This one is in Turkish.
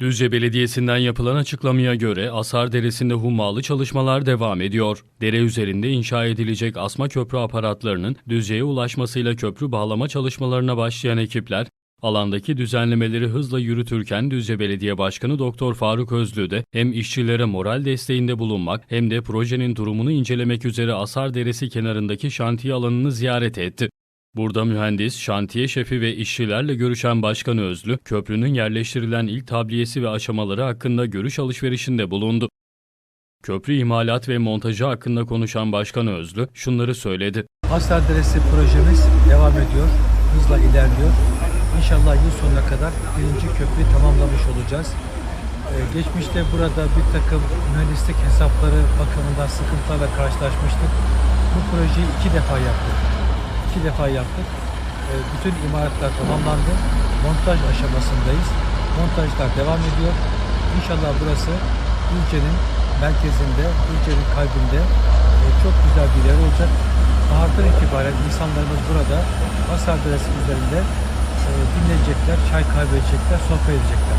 Düzce Belediyesi'nden yapılan açıklamaya göre Asar Deresi'nde hummalı çalışmalar devam ediyor. Dere üzerinde inşa edilecek asma köprü aparatlarının Düzce'ye ulaşmasıyla köprü bağlama çalışmalarına başlayan ekipler, alandaki düzenlemeleri hızla yürütürken Düzce Belediye Başkanı Doktor Faruk Özlü de hem işçilere moral desteğinde bulunmak hem de projenin durumunu incelemek üzere Asar Deresi kenarındaki şantiye alanını ziyaret etti. Burada mühendis, şantiye şefi ve işçilerle görüşen Başkan Özlü, köprünün yerleştirilen ilk tabliyesi ve aşamaları hakkında görüş alışverişinde bulundu. Köprü imalat ve montajı hakkında konuşan Başkan Özlü şunları söyledi. Hasar Deresi projemiz devam ediyor, hızla ilerliyor. İnşallah yıl sonuna kadar birinci köprüyü tamamlamış olacağız. Ee, geçmişte burada bir takım mühendislik hesapları bakımından sıkıntılarla karşılaşmıştık. Bu projeyi iki defa yaptık. İki defa yaptık. Ee, bütün imalatlar tamamlandı. Montaj aşamasındayız. Montajlar devam ediyor. İnşallah burası Düzce'nin merkezinde, Düzce'nin kalbinde e, çok güzel bir yer olacak. Bahardan itibaren insanlarımız burada Hasar Deresi üzerinde e, dinleyecekler, çay kahve içecekler, sohbet edecekler.